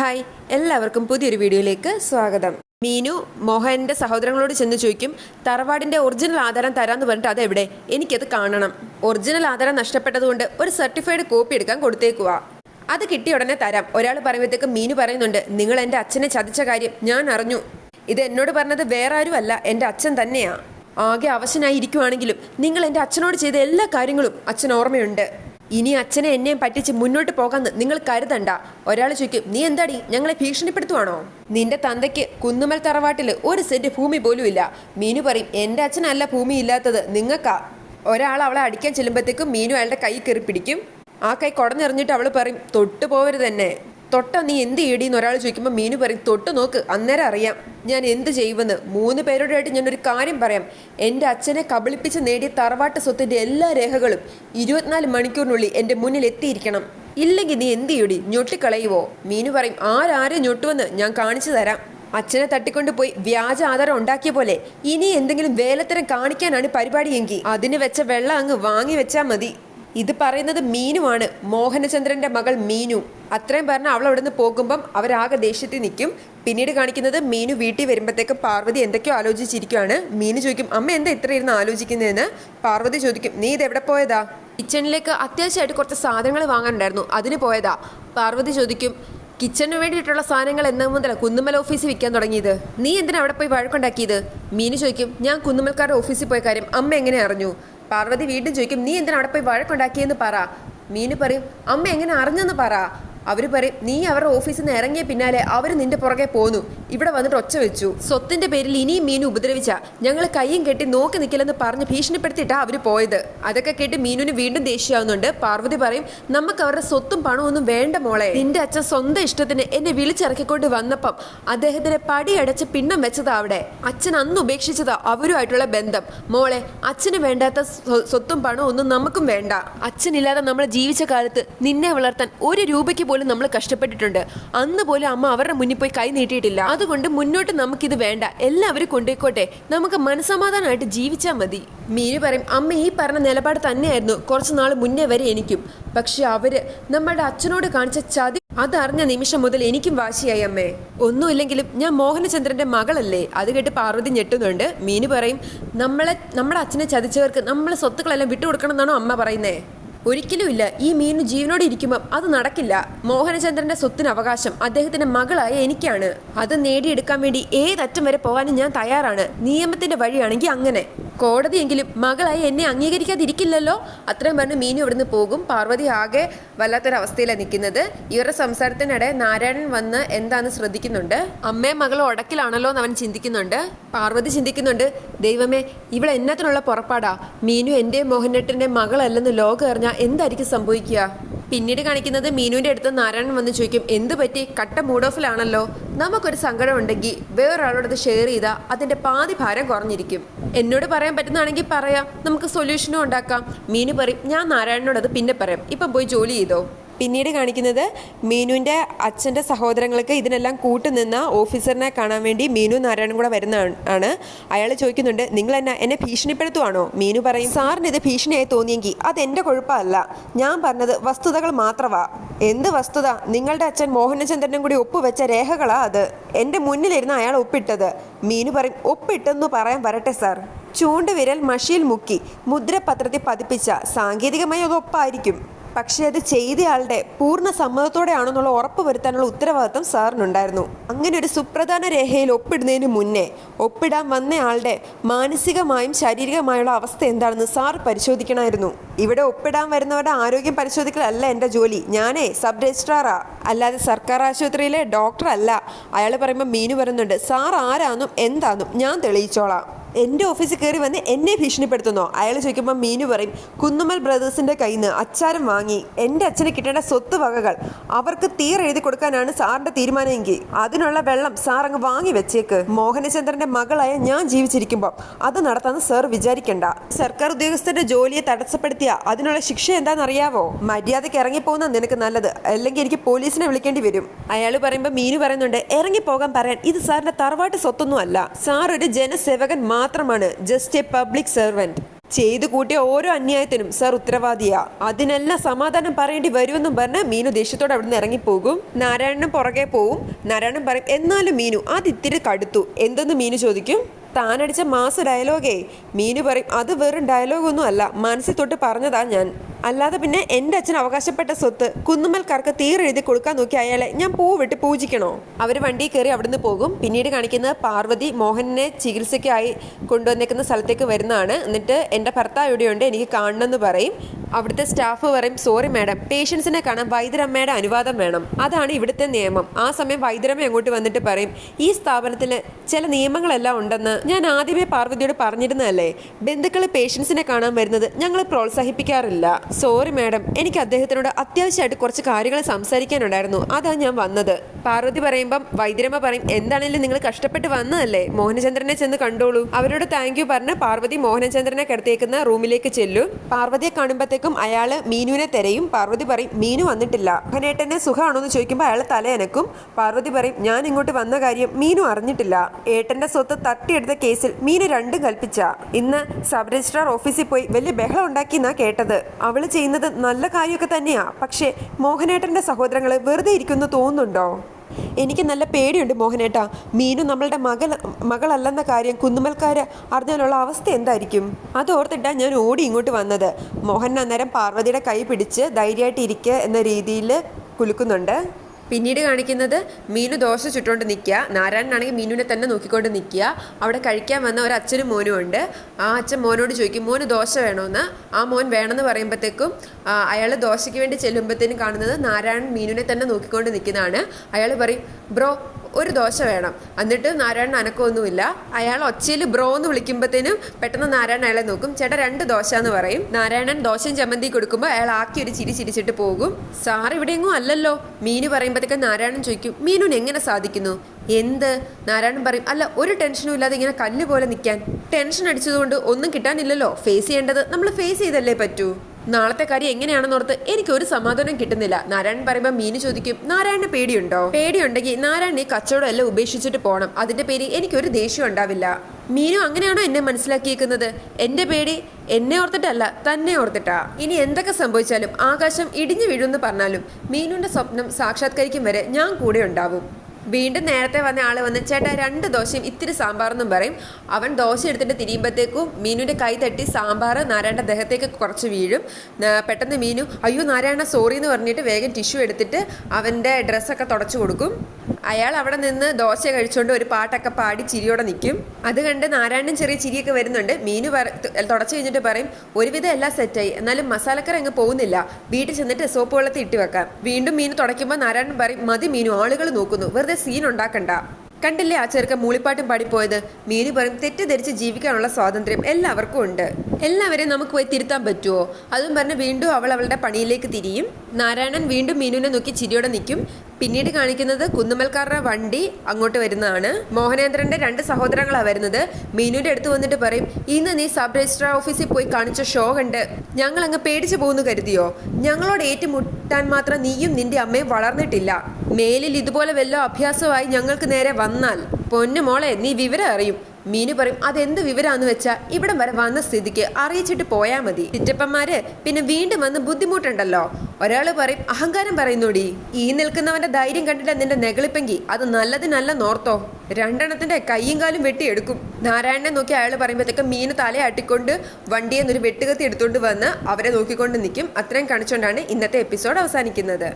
Hi എല്ലാവർക്കും പുതിയൊരു വീഡിയോയിലേക്ക് സ്വാഗതം. മീനു മോഹന്റെ സഹോദരങ്ങളോട് ചെന്ന് ചോദിക്കും തറവാടിന്റെ ഒറിജിനൽ ആധാരം തരാമെന്ന് പറഞ്ഞിട്ട് അതെവിടെ എനിക്കത് കാണണം. ഒറിജിനൽ ആധാരം നഷ്ടപ്പെട്ടതുകൊണ്ട് ഒരു സർട്ടിഫൈഡ് കോപ്പി എടുക്കാൻ കൊടുത്തേക്കുക അത് കിട്ടിയ ഉടനെ തരാം. ഒരാൾ പറയുമ്പോഴത്തേക്ക് മീനു പറയുന്നുണ്ട് നിങ്ങൾ എന്റെ അച്ഛനെ ചതിച്ച കാര്യം ഞാൻ അറിഞ്ഞു. ഇത് എന്നോട് പറഞ്ഞത് വേറെ ആരും അല്ല എന്റെ അച്ഛൻ തന്നെയാണ് ആകെ അവശനായി ഇരിക്കുവാണെങ്കിലും നിങ്ങൾ എന്റെ അച്ഛനോട് ചെയ്ത എല്ലാ കാര്യങ്ങളും അച്ഛൻ ഓർമ്മയുണ്ട്. ഇനി അച്ഛനെ എന്നെയും പറ്റിച്ച് മുന്നോട്ട് പോകാന്ന് നിങ്ങൾ കരുതണ്ട. ഒരാൾ ചോദിക്കും നീ എന്താടി? ഞങ്ങളെ ഭീഷണിപ്പെടുത്തുവാണോ? നിന്റെ തന്തയ്ക്ക് കുന്നുമൽ തറവാട്ടിൽ ഒരു സെന്റ് ഭൂമി പോലും ഇല്ല മീനു പറയും എന്റെ അച്ഛനല്ല ഭൂമി ഇല്ലാത്തത് നിങ്ങൾക്കാ ഒരാൾ അവളെ അടിക്കാൻ ചെല്ലുമ്പോഴത്തേക്കും മീനു അയാളുടെ കൈ കയറി പിടിക്കും ആ കൈ കുടഞ്ഞെറിഞ്ഞിട്ട് അവൾ പറയും തൊട്ടു പോവരുത് തന്നെ തൊട്ട നീ എന്ത് ചെയ്യടിന്ന് ഒരാൾ ചോദിക്കുമ്പോൾ മീനു പറയും തൊട്ട് നോക്ക് അന്നേരം അറിയാം ഞാൻ എന്ത് ചെയ്യുമെന്ന്. മൂന്ന് പേരോടായിട്ട് ഞാനൊരു കാര്യം പറയാം. എന്റെ അച്ഛനെ കബളിപ്പിച്ച് നേടിയ തറവാട്ട് സ്വത്തിന്റെ എല്ലാ രേഖകളും ഇരുപത്തിനാല് മണിക്കൂറിനുള്ളിൽ എന്റെ മുന്നിൽ എത്തിയിരിക്കണം. ഇല്ലെങ്കിൽ നീ എന്ത് ചെയ്യടി? ഞൊട്ടിക്കളയുവോ? മീനു പറയും ആരാരെ ഞൊട്ടുവെന്ന് ഞാൻ കാണിച്ചു തരാം. അച്ഛനെ തട്ടിക്കൊണ്ട് പോയി വ്യാജ ആധാരം ഉണ്ടാക്കിയ പോലെ ഇനി എന്തെങ്കിലും വേലത്തരം കാണിക്കാനാണ് പരിപാടിയെങ്കിൽ അതിന് വെച്ച വെള്ളം അങ്ങ് വാങ്ങി വെച്ചാൽ മതി. ഇത് പറയുന്നത് മീനുമാണ്. മോഹനചന്ദ്രന്റെ മകൾ മീനു. അത്രയും പറഞ്ഞ അവൾ അവിടെ നിന്ന് പോകുമ്പം അവരാകെ ദേഷ്യത്തിൽ നിൽക്കും. പിന്നീട് കാണിക്കുന്നത് മീനു വീട്ടിൽ വരുമ്പോഴത്തേക്ക് പാർവതി എന്തൊക്കെയോ ആലോചിച്ചിരിക്കുകയാണ് മീനു ചോദിക്കും അമ്മ എന്താ ഇത്ര ഇരുന്ന് ആലോചിക്കുന്നതെന്ന്? പാർവതി ചോദിക്കും നീ ഇത് എവിടെ പോയതാ? കിച്ചണിലേക്ക് അത്യാവശ്യമായിട്ട് കുറച്ച് സാധനങ്ങൾ വാങ്ങാനുണ്ടായിരുന്നു. അതിന് പോയതാ. പാർവതി ചോദിക്കും കിച്ചണിന് വേണ്ടിയിട്ടുള്ള സാധനങ്ങൾ എന്ന മുതല? കുന്നുമൽ ഓഫീസിൽ വിൽക്കാൻ തുടങ്ങിയത്. നീ എന്തിനാ അവിടെ പോയി വഴക്കുണ്ടാക്കിയത്? മീനു ചോദിക്കും ഞാൻ കുന്നുമൽക്കാരുടെ ഓഫീസിൽ പോയ കാര്യം അമ്മ എങ്ങനെ അറിഞ്ഞു? പാർവതി വീണ്ടും ചോദിക്കും നീ എന്തിനാ അവിടെ പോയി വഴക്കുണ്ടാക്കിയെന്ന് പറ? മീന് പറയും അമ്മ എങ്ങനെ അറിഞ്ഞെന്ന് പറ. അവർ പറയും നീ അവരുടെ ഓഫീസിൽ നിന്ന് ഇറങ്ങിയ പിന്നാലെ അവർ നിന്റെ പുറകെ പോന്നു. ഇവിടെ വന്നിട്ട് ഒച്ച വെച്ചു. സ്വത്തിന്റെ പേരിൽ ഇനിയും മീനു ഉപദ്രവിച്ച. ഞങ്ങൾ കയ്യും കെട്ടി നോക്കി നിൽക്കില്ലെന്ന് പറഞ്ഞ് ഭീഷണിപ്പെടുത്തിയിട്ടാ അവർ പോയത്. അതൊക്കെ കേട്ട് മീനുവിന് വീണ്ടും ദേഷ്യമാവുന്നുണ്ട്. പാർവതി പറയും നമുക്ക് അവരുടെ സ്വത്തും പണവും ഒന്നും വേണ്ട മോളെ. നിന്റെ അച്ഛൻ സ്വന്തം ഇഷ്ടത്തിന് എന്നെ വിളിച്ചിറക്കിക്കൊണ്ട് വന്നപ്പം അദ്ദേഹത്തിന് പടിയടച്ച് പിണ്ണം വെച്ചതാ അവിടെ. അച്ഛൻ അന്ന് ഉപേക്ഷിച്ചതാ അവരുമായിട്ടുള്ള ബന്ധം. മോളെ അച്ഛന് വേണ്ടാത്ത സ്വ- സ്വത്തും പണവും ഒന്നും നമുക്കും വേണ്ട. അച്ഛനില്ലാതെ നമ്മൾ ജീവിച്ച കാലത്ത് നിന്നെ വളർത്താൻ ഒരു രൂപയ്ക്ക് പോലും നമ്മൾ കഷ്ടപ്പെട്ടിട്ടുണ്ട്. അന്ന് പോലും അമ്മ അവരുടെ മുന്നിൽ പോയി കൈ നീട്ടിയിട്ടില്ല. അതുകൊണ്ട് മുന്നോട്ട് നമുക്കിത് വേണ്ട. എല്ലാവരും കൊണ്ടുപോയിക്കോട്ടെ നമുക്ക് മനസമാധാനമായിട്ട് ജീവിച്ചാൽ മതി. മീനു പറയും അമ്മ ഈ പറഞ്ഞ നിലപാട് തന്നെയായിരുന്നു. കുറച്ച് നാൾ മുന്നേ വരെ എനിക്കും. പക്ഷെ അവർ നമ്മുടെ അച്ഛനോട് കാണിച്ച ചതി അതറിഞ്ഞ നിമിഷം മുതൽ എനിക്കും വാശിയായി അമ്മേ. ഒന്നുമില്ലെങ്കിലും ഞാൻ മോഹനചന്ദ്രന്റെ മകളല്ലേ? അത് കേട്ട് പാർവതി ഞെട്ടുന്നുണ്ട്. മീനു പറയും നമ്മളെ നമ്മുടെ അച്ഛനെ ചതിച്ചവർക്ക് നമ്മളെ സ്വത്തുക്കളെല്ലാം വിട്ടുകൊടുക്കണം എന്നാണോ അമ്മ പറയുന്നേ? ഒരിക്കലുമില്ല ഈ മീനു ജീവനോടെ ഇരിക്കുമ്പോൾ അത് നടക്കില്ല. മോഹനചന്ദ്രന്റെ സ്വത്തിന് അവകാശം അദ്ദേഹത്തിന്റെ മകളായ എനിക്കാണ്. അത് നേടിയെടുക്കാൻ വേണ്ടി ഏതറ്റം വരെ പോകാനും ഞാൻ തയ്യാറാണ്. നിയമത്തിന്റെ വഴിയാണെങ്കിൽ അങ്ങനെ. കോടതിയെങ്കിലും മകളായി എന്നെ അംഗീകരിക്കാതിരിക്കില്ലല്ലോ. അത്രയും പറഞ്ഞ് മീനു ഇവിടുന്ന് പോകും. പാർവതി ആകെ വല്ലാത്തൊരവസ്ഥയിലാണ് നിൽക്കുന്നത്. ഇവരുടെ സംസാരത്തിനിടെ നാരായണൻ വന്ന് എന്താന്ന് ശ്രദ്ധിക്കുന്നുണ്ട്? അമ്മയും മകളും ഉടക്കിലാണല്ലോ എന്ന് അവൻ ചിന്തിക്കുന്നുണ്ട്. പാർവതി ചിന്തിക്കുന്നുണ്ട് ദൈവമേ ഇവിടെ എന്നത്തിനുള്ള പുറപ്പാടാ. മീനു എന്റെ മോഹനേട്ടന്റെ മകളല്ലെന്ന് ലോകം അറിഞ്ഞാൽ എന്തായിരിക്കും സംഭവിക്കുക? പിന്നീട് കാണിക്കുന്നത് മീനുവിന്റെ അടുത്ത് നാരായണൻ വന്ന് ചോദിക്കും എന്ത് പറ്റി? കട്ട മൂഡ് ഓഫിലാണല്ലോ നമുക്കൊരു സങ്കടം ഉണ്ടെങ്കിൽ വേറൊരാളോടത് ഷെയർ ചെയ്താൽ അതിന്റെ പാതി ഭാരം കുറഞ്ഞിരിക്കും. എന്നോട് പറയാൻ പറ്റുന്നതാണെങ്കിൽ പറയാം. നമുക്ക് സൊല്യൂഷനും ഉണ്ടാക്കാം. മീനു പറയും ഞാൻ നാരായണനോട് പിന്നെ പറയാം. ഇപ്പം പോയി ജോലി ചെയ്തോ. പിന്നീട് കാണിക്കുന്നത് മീനുവിന്റെ അച്ഛന്റെ സഹോദരങ്ങൾക്ക് ഇതിനെല്ലാം കൂട്ടുനിന്ന ഓഫീസറിനെ കാണാൻ വേണ്ടി മീനു നാരായണൻ കൂടെ വരുന്ന ആണ്. അയാൾ ചോദിക്കുന്നുണ്ട് നിങ്ങൾ എന്നെ എന്നെ ഭീഷണിപ്പെടുത്തുവാണോ? മീനു പറയും സാറിന് ഇത് ഭീഷണിയായി തോന്നിയെങ്കിൽ അത് എന്റെ കുഴപ്പമല്ല ഞാൻ പറഞ്ഞത് വസ്തുതകൾ മാത്രമാ എന്ത് വസ്തുത? നിങ്ങളുടെ അച്ഛൻ മോഹനചന്ദ്രനും കൂടി ഒപ്പുവെച്ച രേഖകളാ അത്. എന്റെ മുന്നിലിരുന്ന് അയാൾ ഒപ്പിട്ടത്. മീനു പറയും ഒപ്പിട്ടെന്ന് പറയാൻ വരട്ടെ സാർ. ചൂണ്ടുവിരൽ മഷിയിൽ മുക്കി മുദ്രപത്രത്തിൽ പതിപ്പിച്ച സാങ്കേതികമായി അത് ഒപ്പായിരിക്കും. പക്ഷേ അത് ചെയ്തയാളുടെ പൂർണ സമ്മതത്തോടെയാണെന്നുള്ള ഉറപ്പ് വരുത്താനുള്ള ഉത്തരവാദിത്തം സാറിനുണ്ടായിരുന്നു. അങ്ങനെ ഒരു സുപ്രധാന രേഖയിൽ ഒപ്പിടുന്നതിന് മുന്നേ ഒപ്പിടാൻ വന്നയാളുടെ മാനസികമായും ശാരീരികമായുള്ള അവസ്ഥ എന്താണെന്ന് സാർ പരിശോധിക്കണമായിരുന്നു. ഇവിടെ ഒപ്പിടാൻ വരുന്നവരുടെ ആരോഗ്യം പരിശോധിക്കലല്ല എന്റെ ജോലി. ഞാനേ സബ് രജിസ്ട്രാറാ. അല്ലാതെ സർക്കാർ ആശുപത്രിയിലെ ഡോക്ടറല്ല. അയാൾ പറയുമ്പോൾ മീനു വരുന്നുണ്ട് സാർ ആരാന്നും എന്താന്നും ഞാൻ തെളിയിച്ചോളാം. എന്റെ ഓഫീസിൽ കയറി വന്ന് എന്നെ ഭീഷണിപ്പെടുത്തുന്നോ? അയാൾ ചോദിക്കുമ്പോൾ മീനു പറയും കുന്നുമൽ ബ്രദേഴ്സിന്റെ കയ്യിൽ നിന്ന് അച്ചാരം വാങ്ങി എന്റെ അച്ഛന് കിട്ടേണ്ട സ്വത്ത് വകകൾ അവർക്ക് തീരെഴുതി കൊടുക്കാനാണ് സാറിന്റെ തീരുമാനമെങ്കിൽ. അതിനുള്ള വെള്ളം സാർ അങ്ങ് വാങ്ങി വെച്ചേക്ക്. മോഹനചന്ദ്രന്റെ മകളായ ഞാൻ ജീവിച്ചിരിക്കുമ്പോൾ അത് നടത്താമെന്ന് സാർ വിചാരിക്കണ്ട. സർക്കാർ ഉദ്യോഗസ്ഥരുടെ ജോലിയെ തടസ്സപ്പെടുത്തിയ അതിനുള്ള ശിക്ഷ എന്താണെന്നറിയാവോ? മര്യാദയ്ക്ക് ഇറങ്ങിപ്പോകുന്ന നിനക്ക് നല്ലത്. അല്ലെങ്കിൽ എനിക്ക് പോലീസിനെ വിളിക്കേണ്ടി വരും. അയാൾ പറയുമ്പോൾ മീനു പറയുന്നുണ്ട് ഇറങ്ങിപ്പോകാൻ പറയാൻ ഇത് സാറിന്റെ തറവാട്ട് സ്വത്തൊന്നും അല്ല. സാർ ഒരു ജനസേവകൻ മാത്രമാണ് ജസ്റ്റ് എ പബ്ലിക് സെർവന്റ് ചെയ്തു കൂട്ടിയ ഓരോ അന്യായത്തിനും സർ ഉത്തരവാദിയാ. അതിനെല്ലാം സമാധാനം പറയേണ്ടി വരുമെന്നും പറഞ്ഞ് മീനു ദേഷ്യത്തോടെ അവിടുന്ന് ഇറങ്ങിപ്പോകും. നാരായണനും പുറകെ പോവും. നാരായണൻ പറയും എന്നാലും മീനു അത് ഇത്തിരി കടുത്തു. എന്തെന്ന് മീനു ചോദിക്കും? താനടിച്ച മാസ ഡയലോഗേ മീനു പറയും അത് വെറും ഡയലോഗൊന്നും അല്ല. മനസ്സിൽ തൊട്ട് പറഞ്ഞതാ ഞാൻ. അല്ലാതെ പിന്നെ എന്റെ അച്ഛൻ അവകാശപ്പെട്ട സ്വത്ത് കുന്നുമൽക്കാർക്ക് തീരെഴുതി കൊടുക്കാൻ നോക്കി അയാളെ ഞാൻ പൂ വിട്ട് പൂജിക്കണോ? അവർ വണ്ടി കയറി അവിടുന്ന് പോകും. പിന്നീട് കാണിക്കുന്നത് പാർവതി മോഹനെ ചികിത്സയ്ക്കായി കൊണ്ടുവന്നേക്കുന്ന സ്ഥലത്തേക്ക് വരുന്നതാണ്. എന്നിട്ട് എന്റെ ഭർത്താവ് ഇവിടെയുണ്ട് എനിക്ക് കാണണമെന്ന് പറയും. അവിടുത്തെ സ്റ്റാഫ് പറയും സോറി മാഡം പേഷ്യൻസിനെ കാണാൻ വൈദ്യരമ്മയുടെ അനുവാദം വേണം. അതാണ് ഇവിടുത്തെ നിയമം. ആ സമയം വൈദ്യരമ്മ അങ്ങോട്ട് വന്നിട്ട് പറയും ഈ സ്ഥാപനത്തിൽ ചില നിയമങ്ങളെല്ലാം ഉണ്ടെന്ന് ഞാൻ ആദ്യമേ പാർവതിയോട് പറഞ്ഞിരുന്നതല്ലേ? ബന്ധുക്കൾ പേഷ്യൻസിനെ കാണാൻ വരുന്നത് ഞങ്ങൾ പ്രോത്സാഹിപ്പിക്കാറില്ല. സോറി മാഡം എനിക്ക് അദ്ദേഹത്തിനോട് അത്യാവശ്യമായിട്ട് കുറച്ച് കാര്യങ്ങൾ സംസാരിക്കാനുണ്ടായിരുന്നു. അതാ ഞാൻ വന്നത്. പാർവതി പറയുമ്പം വൈദ്യരമ്മ പറയും എന്താണെങ്കിലും നിങ്ങൾ കഷ്ടപ്പെട്ട് വന്നതല്ലേ? മോഹനചന്ദ്രനെ ചെന്ന് കണ്ടോളൂ. അവരോട് താങ്ക് യു പറഞ്ഞ് പാർവതി മോഹനചന്ദ്രനെ കിടത്തിയേക്കുന്ന റൂമിലേക്ക് ചെല്ലും. പാർവതിയെ കാണുമ്പോഴത്തേക്കും അയാൾ മീനുവിനെ തിരയും. പാർവതി പറയും മീനു വന്നിട്ടില്ല. മോഹനേട്ടനെ സുഖമാണോ എന്ന് ചോദിക്കുമ്പോൾ അയാൾ തലയനക്കും പാർവതി പറയും ഞാൻ ഇങ്ങോട്ട് വന്ന കാര്യം മീനു അറിഞ്ഞിട്ടില്ല. ഏട്ടന്റെ സ്വത്ത് തട്ടിയെടുത്ത കേസിൽ മീനു രണ്ടും കൽപ്പിച്ച. ഇന്ന് സബ് രജിസ്ട്രാർ ഓഫീസിൽ പോയി വലിയ ബഹളം ഉണ്ടാക്കി എന്നാ കേട്ടത്. അവൾ ചെയ്യുന്നത് നല്ല കാര്യമൊക്കെ തന്നെയാ. പക്ഷേ മോഹനേട്ടന്റെ സഹോദരങ്ങൾ വെറുതെ ഇരിക്കുന്നു തോന്നുന്നുണ്ടോ? എനിക്ക് നല്ല പേടിയുണ്ട് മോഹനേട്ട. മീനു നമ്മളുടെ മകൾ മകളല്ലെന്ന കാര്യം കുന്നുമൽക്കാര് അറിഞ്ഞാലുള്ള അവസ്ഥ എന്തായിരിക്കും? അത് ഓർത്തിട്ടാ ഞാൻ ഓടി ഇങ്ങോട്ട് വന്നത്. മോഹൻ അന്നേരം പാർവതിയുടെ കൈ പിടിച്ച് ധൈര്യമായിട്ട് ഇരിക്കുക എന്ന രീതിയിൽ കുലുക്കുന്നുണ്ട്. പിന്നീട് കാണിക്കുന്നത് മീനു ദോശ ചുട്ടുകൊണ്ട് നിൽക്കുക നാരായണനാണെങ്കിൽ മീനുവിനെ തന്നെ നോക്കിക്കൊണ്ട് നിൽക്കുക അവിടെ കഴിക്കാൻ വന്ന ഒരു അച്ഛനും മോനും ഉണ്ട്. ആ അച്ഛൻ മോനോട് ചോദിക്കും മോന് ദോശ വേണമെന്ന് ആ മോൻ വേണമെന്ന് പറയുമ്പോഴത്തേക്കും അയാൾ ദോശയ്ക്ക് വേണ്ടി ചെല്ലുമ്പോഴത്തേനും കാണുന്നത് നാരായണൻ മീനുവിനെ തന്നെ നോക്കിക്കൊണ്ട് നിൽക്കുന്നതാണ് അയാൾ പറയും ബ്രോ ഒരു ദോശ വേണം. എന്നിട്ട് നാരായണൻ അനക്കമൊന്നുമില്ല. അയാൾ ഒച്ചയിൽ ബ്രോ എന്ന് വിളിക്കുമ്പോഴത്തേനും പെട്ടെന്ന് നാരായണൻ അയാളെ നോക്കും. ചേട്ടാ രണ്ട് ദോശ എന്ന് പറയും. നാരായണൻ ദോശയും ചമ്മന്തി കൊടുക്കുമ്പോൾ അയാൾ ആക്കി ഒരു ചിരി ചിരിച്ചിട്ട് പോകും. സാർ ഇവിടെയെങ്ങും അല്ലല്ലോ. മീനു പറയുമ്പോഴത്തേക്ക് നാരായണൻ ചോദിക്കും മീനുവിന് എങ്ങനെ സാധിക്കുന്നു? എന്ത്? നാരായണൻ പറയും അല്ല ഒരു ടെൻഷനും ഇല്ലാതെ ഇങ്ങനെ കല്ല് പോലെ നിൽക്കാൻ. ടെൻഷൻ അടിച്ചതുകൊണ്ട് ഒന്നും കിട്ടാനില്ലല്ലോ. ഫേസ് ചെയ്യേണ്ടത് നമ്മൾ ഫേസ് ചെയ്തല്ലേ പറ്റൂ. നാളത്തെ കാര്യം എങ്ങനെയാണെന്നോർത്ത് എനിക്ക് ഒരു സമാധാനം കിട്ടുന്നില്ല. നാരായണൻ പറയുമ്പോൾ മീനു ചോദിക്കും നാരായണന് പേടിയുണ്ടോ? പേടിയുണ്ടെങ്കിൽ നാരായണൻ കച്ചവടം എല്ലാം ഉപേക്ഷിച്ചിട്ട് പോകണം അതിന്റെ പേര് എനിക്കൊരു ദേഷ്യം ഉണ്ടാവില്ല. മീനു അങ്ങനെയാണോ എന്നെ മനസ്സിലാക്കിയേക്കുന്നത്? എന്റെ പേടി എന്നെ ഓർത്തിട്ടല്ല തന്നെ ഓർത്തിട്ടാ. ഇനി എന്തൊക്കെ സംഭവിച്ചാലും ആകാശം ഇടിഞ്ഞു വീഴുമെന്ന് പറഞ്ഞാലും മീനുവിന്റെ സ്വപ്നം സാക്ഷാത്കരിക്കും വരെ ഞാൻ കൂടെ ഉണ്ടാവും. വീണ്ടും നേരത്തെ വന്ന ആൾ വന്ന് ചേട്ടാ രണ്ട് ദോശയും ഇത്തിരി സാമ്പാറെന്നും പറയും. അവൻ ദോശ എടുത്തിട്ട് തിരിയുമ്പോഴത്തേക്കും മീനുവിന്റെ കൈ തട്ടി സാമ്പാർ നാരായണ ദേഹത്തേക്ക് കുറച്ച് വീഴും. പെട്ടെന്ന് മീനു അയ്യോ നാരായണ സോറി എന്ന് പറഞ്ഞിട്ട് വേഗം ടിഷ്യൂ എടുത്തിട്ട് അവന്റെ ഡ്രസ്സൊക്കെ തുടച്ചു കൊടുക്കും. അയാൾ അവിടെ നിന്ന് ദോശ കഴിച്ചുകൊണ്ട് ഒരു പാട്ടൊക്കെ പാടി ചിരിയോടെ നിൽക്കും അത് കണ്ട് നാരായണൻ ചെറിയ ചിരിയൊക്കെ വരുന്നുണ്ട്. മീനു തുടച്ചു കഴിഞ്ഞിട്ട് പറയും ഒരുവിധം എല്ലാം സെറ്റായി. എന്നാലും മസാലക്കറി അങ്ങ് പോകുന്നില്ല. വീട്ടിൽ ചെന്നിട്ട് സോപ്പ് വെള്ളത്തിൽ ഇട്ട് വെക്കാം. വീണ്ടും മീൻ തുടയ്ക്കുമ്പോൾ നാരായണൻ പറയും മതി മീനു ആളുകൾ നോക്കുന്നു. വെറുതെ സീൻ ഉണ്ടാക്കണ്ട. കണ്ടില്ലേ ആ ചെറുക്കൻ മൂളിപ്പാട്ടും പാടിപ്പോയത്? മീനു പറയും തെറ്റിദ്ധരിച്ച് ജീവിക്കാനുള്ള സ്വാതന്ത്ര്യം എല്ലാവർക്കും ഉണ്ട്. എല്ലാവരെയും നമുക്ക് പോയി തിരുത്താൻ പറ്റുമോ അതും പറഞ്ഞ് വീണ്ടും അവൾ അവളുടെ പണിയിലേക്ക് തിരിയും. നാരായണൻ വീണ്ടും മീനുവിനെ നോക്കി ചിരിയോടെ നിൽക്കും. പിന്നീട് കാണിക്കുന്നത് കുന്നുമൽക്കാരുടെ വണ്ടി അങ്ങോട്ട് വരുന്നതാണ്. മോഹനേന്ദ്രന്റെ രണ്ട് സഹോദരങ്ങളാണ് വരുന്നത്. മീനുവിന്റെ അടുത്ത് വന്നിട്ട് പറയും ഇന്ന് നീ സബ് രജിസ്ട്രാർ ഓഫീസിൽ പോയി കാണിച്ച ഷോ കണ്ട് ഞങ്ങൾ അങ്ങ് പേടിച്ചു പോകുന്നു കരുതിയോ? ഞങ്ങളോട് ഏറ്റുമുട്ടാൻ മാത്രം നീയും നിന്റെ അമ്മയും വളർന്നിട്ടില്ല. മേലിൽ ഇതുപോലെ വല്ല അഭ്യാസമായി ഞങ്ങൾക്ക് നേരെ വന്നാൽ പൊന്നു മോളെ നീ വിവരം അറിയും. മീനു പറയും അതെന്ത് വിവരാന്ന് വെച്ചാ ഇവിടം വരെ വന്ന സ്ഥിതിക്ക് അറിയിച്ചിട്ട് പോയാ മതി. ചിറ്റപ്പന്മാര് പിന്നെ വീണ്ടും വന്ന് ബുദ്ധിമുട്ടുണ്ടല്ലോ. ഒരാൾ പറയും അഹങ്കാരം പറയുന്നോടി. ഈ നിൽക്കുന്നവന്റെ ധൈര്യം കണ്ടിട്ട് നിന്റെ നെകളിപ്പെങ്കി അത് നല്ലതിനല്ല നോർത്തോ. രണ്ടെണ്ണത്തിന്റെ കൈയും കാലും വെട്ടിയെടുക്കും. നാരായണനെ നോക്കി അയാൾ പറയുമ്പോഴത്തേക്ക് മീന് തലയാട്ടിക്കൊണ്ട് വണ്ടിയിൽ നിന്നൊരു വെട്ടുകത്തി എടുത്തുകൊണ്ട് വന്ന് അവരെ നോക്കിക്കൊണ്ട് നിൽക്കും അത്രയും കാണിച്ചുകൊണ്ടാണ് ഇന്നത്തെ എപ്പിസോഡ് അവസാനിക്കുന്നത്.